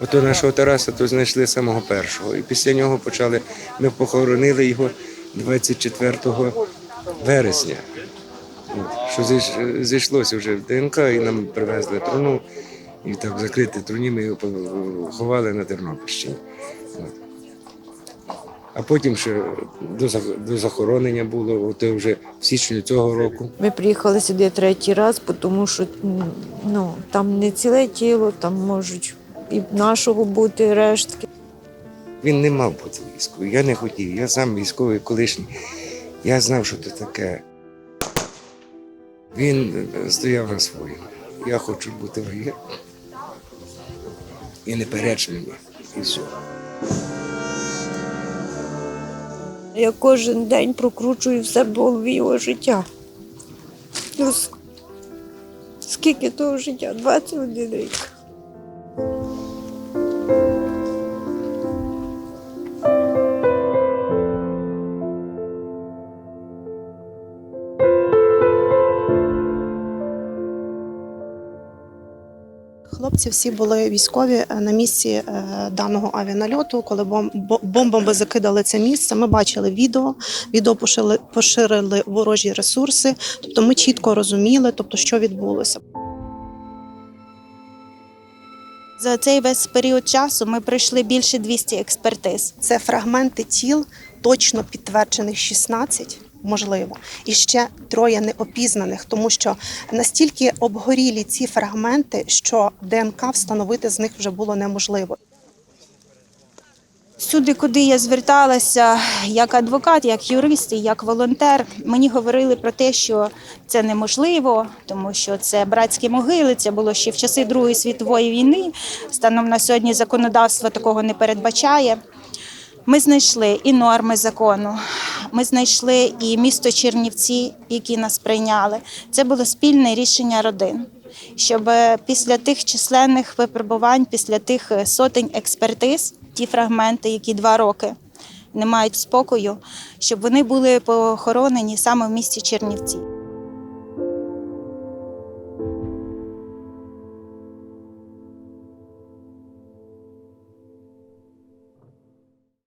Ото нашого Тараса то знайшли самого першого. І після нього почали, ми похоронили його 24 вересня. Що зійш- зійшлося вже в ДНК, і нам привезли труну, і так в закритій труні ми його ховали на Тернопільщині. А потім ще до захоронення було, от вже в січні цього року. Ми приїхали сюди третій раз, тому що ну, там не ціле тіло, там можуть і нашого бути рештки. Він не мав бути військовий. Я не хотів. Я сам військовий колишній. Я знав, що це таке. Він е, стояв на своєму. Я хочу бути воєнним. І не переч мені. І все. Я кожен день прокручую все в голові його життя. Ну, скільки того життя? 21 рік. Хлопці всі були військові е, на місці е, даного авіанальоту. Коли бом- бомбами закидали це місце, ми бачили відео. Відео поширили ворожі ресурси. Тобто ми чітко розуміли, тобто, що відбулося. За цей весь період часу ми пройшли більше 200 експертиз. Це фрагменти тіл, точно підтверджених 16, можливо, і ще троє неопізнаних, тому що настільки обгорілі ці фрагменти, що ДНК встановити з них вже було неможливо. Всюди, куди я зверталася, як адвокат, як юрист і як волонтер, мені говорили про те, що це неможливо, тому що це братські могили. Це було ще в часи Другої світової війни. Станом на сьогодні законодавство такого не передбачає. Ми знайшли і норми закону. Ми знайшли і місто Чернівці, які нас прийняли. Це було спільне рішення родин. Щоб е, після тих численних випробувань, після тих е, сотень експертиз, ті фрагменти, які два роки не мають спокою, щоб вони були похоронені саме в місті Чернівці.